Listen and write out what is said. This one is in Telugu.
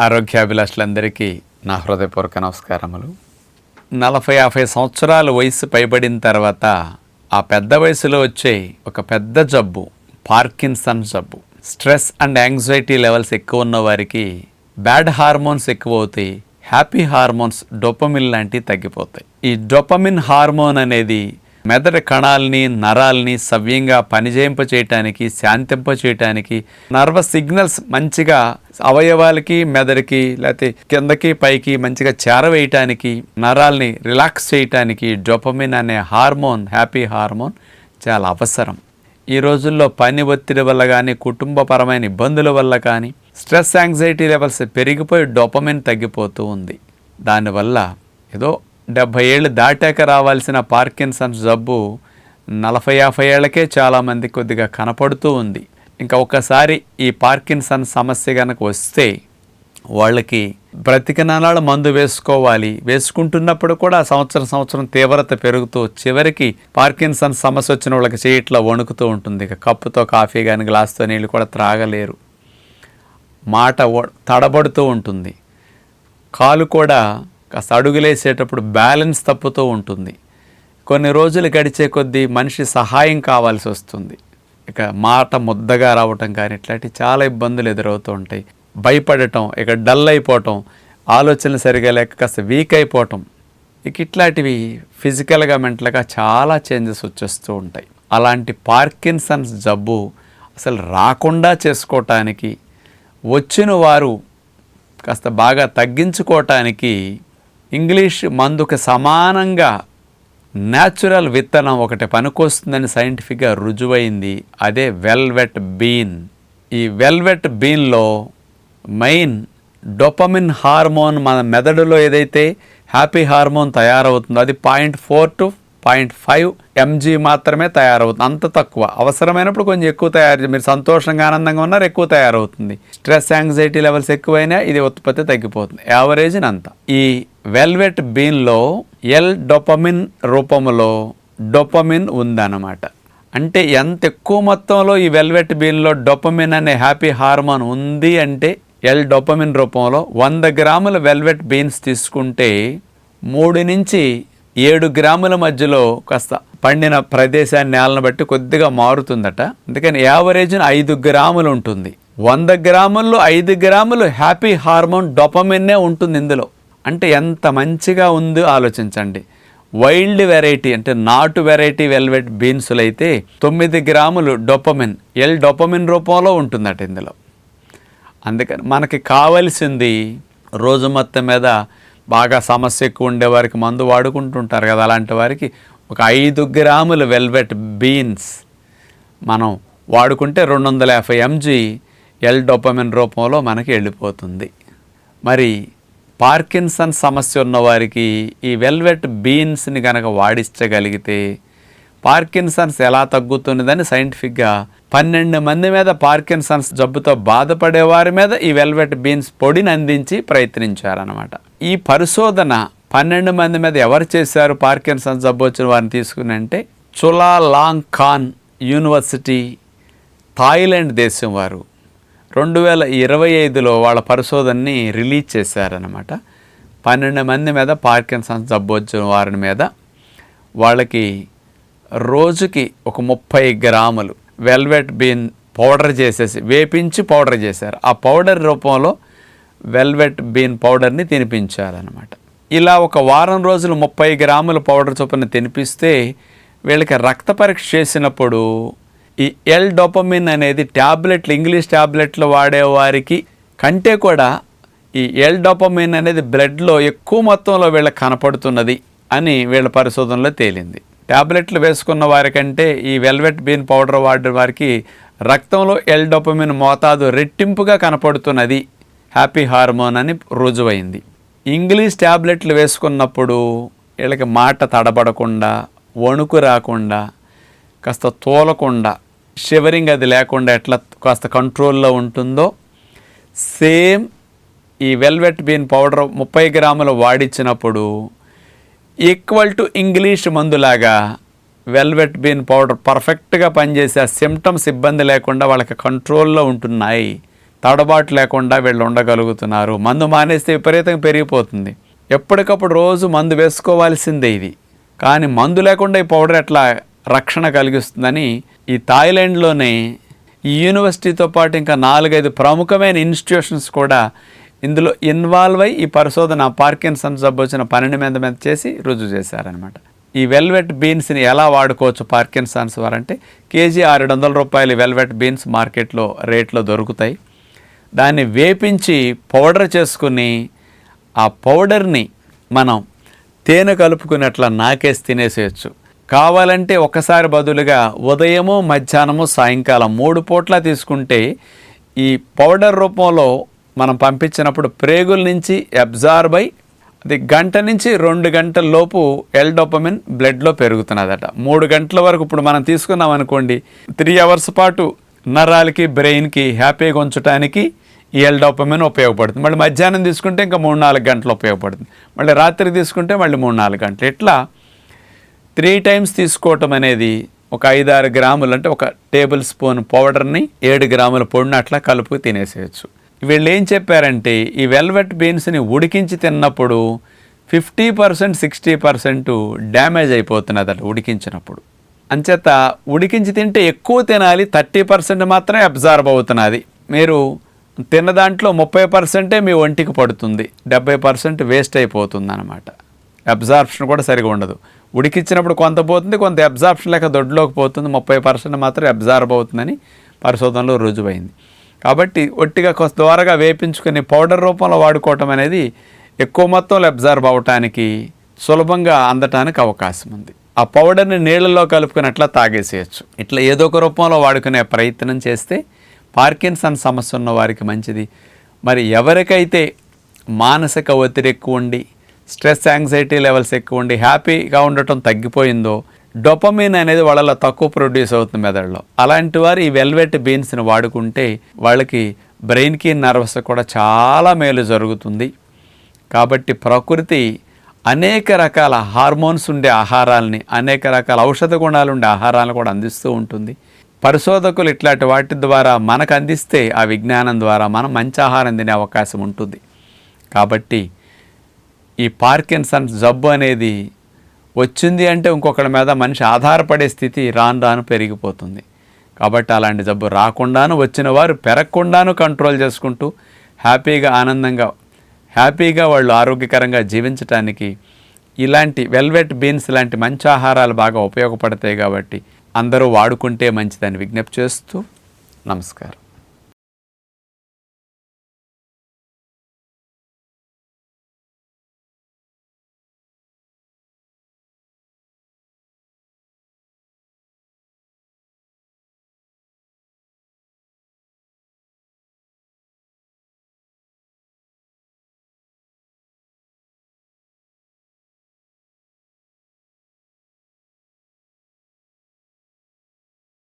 ఆరోగ్యాభిలాషులందరికీ నా హృదయపూర్వక నమస్కారములు. నలభై యాభై సంవత్సరాల వయసు పైబడిన తర్వాత ఆ పెద్ద వయసులో వచ్చే ఒక పెద్ద జబ్బు పార్కిన్సన్ జబ్బు. స్ట్రెస్ అండ్ యాంగ్జైటీ లెవెల్స్ ఎక్కువ ఉన్న వారికి బ్యాడ్ హార్మోన్స్ ఎక్కువ అవుతాయి హ్యాపీ హార్మోన్స్ డొపమిన్ లాంటివి తగ్గిపోతాయి. ఈ డొపమిన్ హార్మోన్ అనేది మెదడు కణాలని నరాల్ని సవ్యంగా పనిచేయింప చేయటానికి శాంతింప చేయటానికి నర్వస్ సిగ్నల్స్ మంచిగా అవయవాలకి మెదడుకి లేకపోతే కిందకి పైకి మంచిగా చేరవేయటానికి నరాల్ని రిలాక్స్ చేయటానికి డొపమిన్ అనే హార్మోన్ హ్యాపీ హార్మోన్ చాలా అవసరం. ఈ రోజుల్లో పని ఒత్తిడి వల్ల కానీ కుటుంబపరమైన ఇబ్బందుల వల్ల కానీ స్ట్రెస్ యాంగ్జైటీ లెవెల్స్ పెరిగిపోయి డొపమిన్ తగ్గిపోతూ ఉంది. దానివల్ల ఏదో డెబ్భై ఏళ్ళు దాటాక రావాల్సిన పార్కిన్సన్స్ జబ్బు నలభై యాభై ఏళ్ళకే చాలామంది కొద్దిగా కనపడుతూ ఉంది. ఇంకా ఒక్కసారి ఈ పార్కిన్సన్ సమస్య కనుక వస్తే వాళ్ళకి బ్రతికినాళ్ళు మందు వేసుకోవాలి. వేసుకుంటున్నప్పుడు కూడా సంవత్సరం సంవత్సరం తీవ్రత పెరుగుతూ చివరికి పార్కిన్సన్ సమస్య వచ్చిన వాళ్ళకి చేయట్లా వణుకుతూ ఉంటుంది. ఇక కప్పుతో కాఫీ కానీ గ్లాస్తో నీళ్ళు కూడా త్రాగలేరు. మాట తడబడుతూ ఉంటుంది. కాలు కూడా కాస్త అడుగులేసేటప్పుడు బ్యాలెన్స్ తప్పుతూ ఉంటుంది. కొన్ని రోజులు గడిచే కొద్దీ మనిషి సహాయం కావాల్సి వస్తుంది. ఇక మాట ముద్దగా రావటం కానీ ఇట్లాంటి చాలా ఇబ్బందులు ఎదురవుతూ ఉంటాయి. భయపడటం ఇక డల్ అయిపోవటం ఆలోచనలు సరిగా లేక కాస్త వీక్ అయిపోవటం ఇక ఇట్లాంటివి ఫిజికల్గా మెంటల్గా చాలా చేంజెస్ వచ్చేస్తూ ఉంటాయి. అలాంటి పార్కిన్సన్స్ జబ్బు అసలు రాకుండా చేసుకోవటానికి వచ్చిన వారు కాస్త బాగా తగ్గించుకోవటానికి ఇంగ్లీష్ మందుకు సమానంగా న్యాచురల్ విత్తనం ఒకటి పనికొస్తుందని సైంటిఫిక్గా రుజువైంది. అదే వెల్వెట్ బీన్. ఈ వెల్వెట్ బీన్లో మెయిన్ డొపమిన్ హార్మోన్ మన మెదడులో ఏదైతే హ్యాపీ హార్మోన్ తయారవుతుందో అది point four to point five mg మాత్రమే తయారవుతుంది. అంత తక్కువ. అవసరమైనప్పుడు కొంచెం ఎక్కువ తయారు మీరు సంతోషంగా ఆనందంగా ఉన్నారు ఎక్కువ తయారవుతుంది. స్ట్రెస్ యాంగ్జైటీ లెవెల్స్ ఎక్కువైనా ఇది ఉత్పత్తి తగ్గిపోతుంది. యావరేజ్ అంత. ఈ వెల్వెట్ బీన్లో ఎల్ డొపమిన్ రూపంలో డొపమిన్ ఉందన్నమాట. అంటే ఎంత ఎక్కువ మొత్తంలో ఈ వెల్వెట్ బీన్లో డొపమిన్ అనే హ్యాపీ హార్మోన్ ఉంది అంటే ఎల్ డొపమిన్ రూపంలో వంద గ్రాముల వెల్వెట్ బీన్స్ తీసుకుంటే మూడు నుంచి ఏడు గ్రాముల మధ్యలో కాస్త పండిన ప్రదేశాన్ని నేలను బట్టి కొద్దిగా మారుతుందట. అందుకని యావరేజ్ ఐదు గ్రాములు ఉంటుంది. వంద గ్రాముల్లో ఐదు గ్రాములు హ్యాపీ హార్మోన్ డొపమిన్నే ఉంటుంది ఇందులో. అంటే ఎంత మంచిగా ఉందో ఆలోచించండి. వైల్డ్ వెరైటీ అంటే నాటు వెరైటీ వెల్వెట్ బీన్సులు అయితే తొమ్మిది గ్రాములు డొపమిన్ ఎల్ డొపమిన్ రూపంలో ఉంటుందట ఇందులో. అందుకని మనకి కావలసింది రోజు మొత్తం మీద బాగా సమస్య ఎక్కువ ఉండే వారికి మందు వాడుకుంటుంటారు కదా అలాంటి వారికి ఒక ఐదు గ్రాముల వెల్వెట్ బీన్స్ మనం వాడుకుంటే రెండు వందల యాభై ఎంజీ ఎల్ డొపమిన్ రూపంలో మనకి వెళ్ళిపోతుంది. మరి పార్కిన్సన్ సమస్య ఉన్నవారికి ఈ వెల్వెట్ బీన్స్ని కనుక వాడించగలిగితే పార్కిన్సన్స్ ఎలా తగ్గుతున్నదని సైంటిఫిక్గా పన్నెండు మంది మీద పార్కిన్సన్స్ జబ్బుతో బాధపడే వారి మీద ఈ వెల్వెట్ బీన్స్ పొడిని అందించి ప్రయత్నించారనమాట ఈ పరిశోధన పన్నెండు మంది మీద ఎవరు చేశారు పార్కిన్సన్స్ జబ్బు వచ్చిన వారిని తీసుకుని అంటే Chulalongkorn university Thailand దేశం వారు రెండు వేల ఇరవై ఐదులో వాళ్ళ పరిశోధనని రిలీజ్ చేశారనమాట పన్నెండు మంది మీద పార్కిన్సన్స్ జబ్బు వచ్చిన వారి మీద వాళ్ళకి రోజుకి ఒక ముప్పై గ్రాములు వెల్వెట్ బీన్ పౌడర్ చేసేసి వేపించి పౌడర్ చేశారు. ఆ పౌడర్ రూపంలో వెల్వెట్ బీన్ పౌడర్ని తినిపించారనమాట ఇలా ఒక వారం రోజులు ముప్పై గ్రాముల పౌడర్ చొప్పున తినిపిస్తే వీళ్ళకి రక్త పరీక్ష చేసినప్పుడు ఈ ఎల్ డోపమిన్ అనేది ట్యాబ్లెట్లు ఇంగ్లీష్ ట్యాబ్లెట్లు వాడేవారికి కంటే కూడా ఈ ఎల్ డోపమిన్ అనేది బ్లడ్లో ఎక్కువ మొత్తంలో వీళ్ళకి కనపడుతున్నది అని వీళ్ళ పరిశోధనలో తేలింది. ట్యాబ్లెట్లు వేసుకున్న వారికంటే ఈ వెల్వెట్ బీన్ పౌడర్ వాడిన వారికి రక్తంలో ఎల్ డొపమిన్ మోతాదు రెట్టింపుగా కనపడుతున్నది. హ్యాపీ హార్మోన్ అని రుజువైంది. ఇంగ్లీష్ ట్యాబ్లెట్లు వేసుకున్నప్పుడు వీళ్ళకి మాట తడబడకుండా వణుకు రాకుండా కాస్త తోలకుండా షివరింగ్ అది లేకుండా ఎట్లా కాస్త కంట్రోల్లో ఉంటుందో సేమ్ ఈ వెల్వెట్ బీన్ పౌడర్ ముప్పై గ్రాములు వాడిచ్చినప్పుడు ఈక్వల్ టు ఇంగ్లీష్ మందులాగా వెల్వెట్ బీన్ పౌడర్ పర్ఫెక్ట్గా పనిచేసే ఆ సిమ్టమ్స్ ఇబ్బంది లేకుండా వాళ్ళకి కంట్రోల్లో ఉంటున్నాయి. తడబాటు లేకుండా వీళ్ళు ఉండగలుగుతున్నారు. మందు మానేస్తే విపరీతంగా పెరిగిపోతుంది. ఎప్పటికప్పుడు రోజు మందు వేసుకోవాల్సిందే ఇది. కానీ మందు లేకుండా ఈ పౌడర్ ఎట్లా రక్షణ కలిగిస్తుందని ఈ థాయిలాండ్లోనే ఈ యూనివర్సిటీతో పాటు ఇంకా నాలుగైదు ప్రముఖమైన ఇన్స్టిట్యూషన్స్ కూడా ఇందులో ఇన్వాల్వ్ అయ్యి ఈ పరిశోధన పార్కిన్సన్ జబ్బు వచ్చిన పన్నెండు మీద మీద చేసి రుజువు చేశారనమాట ఈ వెల్వెట్ బీన్స్ని ఎలా వాడుకోవచ్చు పార్కిన్సన్స్ వారంటే కేజీ ఆరు వందల రూపాయలు వెల్వెట్ బీన్స్ మార్కెట్లో రేట్లో దొరుకుతాయి. దాన్ని వేపించి పౌడర్ చేసుకుని ఆ పౌడర్ని మనం తేనె కలుపుకున్నట్ల నాకేసి తినేసేయచ్చు. కావాలంటే ఒకసారి బదులుగా ఉదయము మధ్యాహ్నము సాయంకాలం మూడు పూట్ల తీసుకుంటే ఈ పౌడర్ రూపంలో మనం పంపించినప్పుడు ప్రేగుల నుంచి అబ్జార్బ్ అయి అది గంట నుంచి రెండు గంటల లోపు ఎల్డోపమిన్ బ్లడ్లో పెరుగుతున్నదట. మూడు గంటల వరకు ఇప్పుడు మనం తీసుకున్నాం అనుకోండి త్రీ అవర్స్ పాటు నరాలకి బ్రెయిన్కి హ్యాపీగా ఉంచడానికి ఈ ఎల్డోపమిన్ ఉపయోగపడుతుంది. మళ్ళీ మధ్యాహ్నం తీసుకుంటే ఇంకా మూడు నాలుగు గంటలు ఉపయోగపడుతుంది. మళ్ళీ రాత్రి తీసుకుంటే మళ్ళీ మూడు నాలుగు గంటలు. ఇట్లా త్రీ టైమ్స్ తీసుకోవటం అనేది ఒక ఐదారు గ్రాములు అంటే ఒక టేబుల్ స్పూన్ పౌడర్ని ఏడు గ్రాముల పొడిని అట్లా కలుపు తినేసేయచ్చు. వీళ్ళు ఏం చెప్పారంటే ఈ వెల్వెట్ బీన్స్ని ఉడికించి తిన్నప్పుడు fifty percent sixty percent damage అయిపోతున్నది అట్లా ఉడికించినప్పుడు. అంచేత ఉడికించి తింటే ఎక్కువ తినాలి థర్టీ పర్సెంట్ మాత్రమే అబ్జార్బ్ అవుతున్నది. మీరు తిన్న దాంట్లో ముప్పై పర్సెంటే మీ ఒంటికి పడుతుంది డెబ్బై పర్సెంట్ వేస్ట్ అయిపోతుంది అనమాట అబ్జార్ప్షన్ కూడా సరిగా ఉండదు. ఉడికిచ్చినప్పుడు కొంత పోతుంది కొంత అబ్జార్ప్షన్ లేక దొడ్లోకి పోతుంది ముప్పై పర్సెంట్ మాత్రం అబ్జార్బ్ అవుతుందని పరిశోధనలో రుజువైంది. కాబట్టి ఒట్టిగా కొంత ద్వారాగా వేపించుకుని పౌడర్ రూపంలో వాడుకోవటం అనేది ఎక్కువ మొత్తంలో అబ్జర్వ్ అవటానికి సులభంగా అందటానికి అవకాశం ఉంది. ఆ పౌడర్ని నీళ్ళలో కలుపుకుని అట్లా తాగేసేయచ్చు. ఇట్లా ఏదో ఒక రూపంలో వాడుకునే ప్రయత్నం చేస్తే పార్కిన్సన్ సమస్య ఉన్న వారికి మంచిది. మరి ఎవరికైతే మానసిక ఒత్తిడి ఎక్కువ ఉండి స్ట్రెస్ యాంగ్జైటీ లెవెల్స్ ఎక్కువ ఉండి హ్యాపీగా ఉండటం తగ్గిపోయిందో డొపమిన్ అనేది వాళ్ళలో తక్కువ ప్రొడ్యూస్ అవుతుంది మెదడులో. అలాంటి వారు ఈ వెల్వెట్ బీన్స్ని వాడుకుంటే వాళ్ళకి బ్రెయిన్కి నర్వస్ కూడా చాలా మేలు జరుగుతుంది. కాబట్టి ప్రకృతి అనేక రకాల హార్మోన్స్ ఉండే ఆహారాలని అనేక రకాల ఔషధ గుణాలు ఉండే ఆహారాలను కూడా అందిస్తూ ఉంటుంది. పరిశోధకులు ఇట్లాంటి వాటి ద్వారా మనకు అందిస్తే ఆ విజ్ఞానం ద్వారా మనం మంచి ఆహారం తినే అవకాశం ఉంటుంది. కాబట్టి ఈ పార్కిన్సన్ జబ్బు అనేది వచ్చింది అంటే ఇంకొకరి మీద మనిషి ఆధారపడే స్థితి రాను రాను పెరిగిపోతుంది. కాబట్టి అలాంటి జబ్బు రాకుండాను వచ్చిన వారు పెరగకుండాను కంట్రోల్ చేసుకుంటూ హ్యాపీగా ఆనందంగా హ్యాపీగా వాళ్ళు ఆరోగ్యకరంగా జీవించటానికి ఇలాంటి వెల్వెట్ బీన్స్ లాంటి మంచి ఆహారాలు బాగా ఉపయోగపడతాయి కాబట్టి అందరూ వాడుకుంటే మంచిదని విజ్ఞప్తి చేస్తూ నమస్కారం.